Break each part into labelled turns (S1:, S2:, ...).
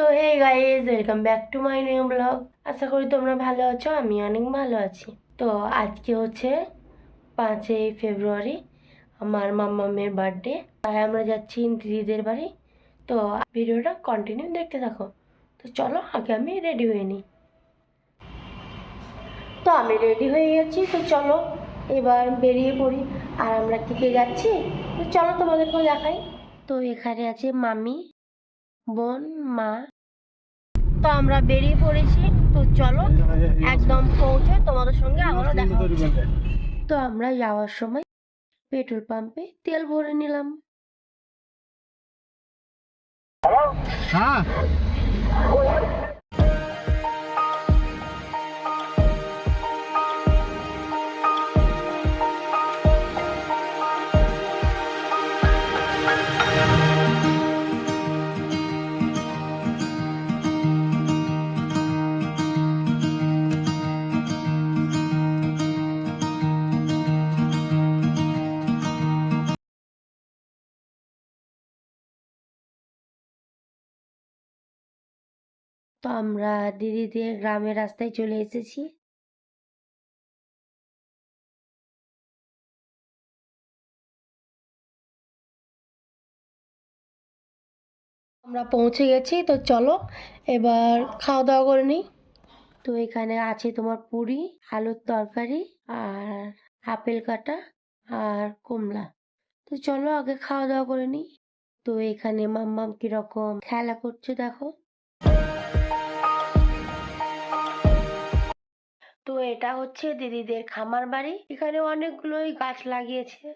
S1: So hey guys welcome back to my new blog আশা করি তোমরা ভালো আছো, আমি অনেক ভালো আছি। তো আজকে হচ্ছে পাঁচই ফেব্রুয়ারি, আমার মাম্মামের বার্থডে। তাই আমরা যাচ্ছি দিদিদের বাড়ি। তো ভিডিওটা কন্টিনিউ দেখতে থাকো। তো চলো, আগে আমি রেডি হয়ে নিই। তো আমি রেডি হয়ে গেছি, তো চলো এবার বেরিয়ে পড়ি। আর আমরা কে কে যাচ্ছি? তো চলো তোমাদেরকেও দেখাই। তো এখানে আছে মামি বোন মা। তো আমরা বেরিয়ে পড়েছি। তো চলো একদম পৌঁছে তোমাদের সঙ্গে আবারও দেখা তো আমরা যাওয়ার সময় পেট্রোল পাম্পে তেল ভরে নিলাম।
S2: হ্যাঁ।
S1: তো আমরা দিদিদের গ্রামের রাস্তায় চলে এসেছি। আমরা পৌঁছে গেছি, তো চলো এবার খাওয়া দাওয়া করে নিই। তো এখানে আছে তোমার পুরি, আলুর তরকারি আর আপেল কাটা আর কমলা তো চলো আগে খাওয়া দাওয়া করে নিই। তো এখানে মাম্মাম কীরকম খেলা করছে দেখো। এটা হচ্ছে দিদিদের খামার বাড়ি। এখানে অনেকগুলোই গাছ লাগিয়েছে।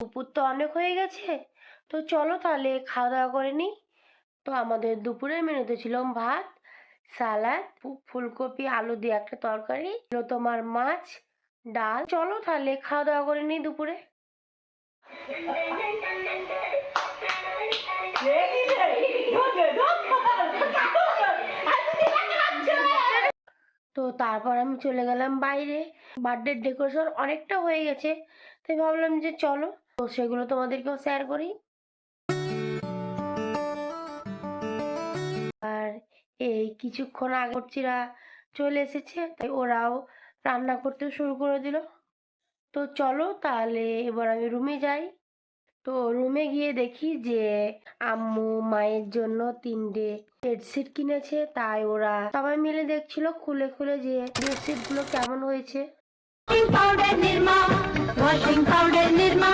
S1: দুপুর তো অনেক হয়ে গেছে। তো চলো তাহলে খাওয়া দাওয়া করে নিই। তো আমাদের দুপুরের মেনুতে ছিল ভাত, সালাদ ফুলকপি, আলু দিয়ে একটা তরকারি। তোমার মাছ ডাল। চলো তাহলে খাওয়া দাওয়া করে নিই দুপুরে। তো তারপর আমি চলে গেলাম বাইরে। বার্থডে ডেকোরেশন অনেকটা হয়ে গেছে। তাই ভাবলাম যে চলো, তো সেগুলো তোমাদেরকেও শেয়ার করি। আর এই কিছুক্ষণ আগে চলে এসেছে, তাই ওরাও রান্না করতে শুরু করে দিল। তো চলো তাহলে এবার আমি রুমে যাই। তো রুমে গিয়ে দেখি যে আম্মু মায়ের জন্য তিনটে বেডশিট কিনেছে। তাই ওরা সবাই মিলে দেখছিল, খুলে খুলে যে বেডশিটগুলো কেমন হয়েছে।
S3: Powder Nirma washing powder Nirma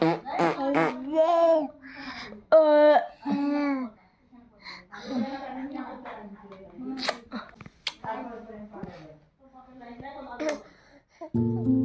S3: 嗯，再见。呃，嗯。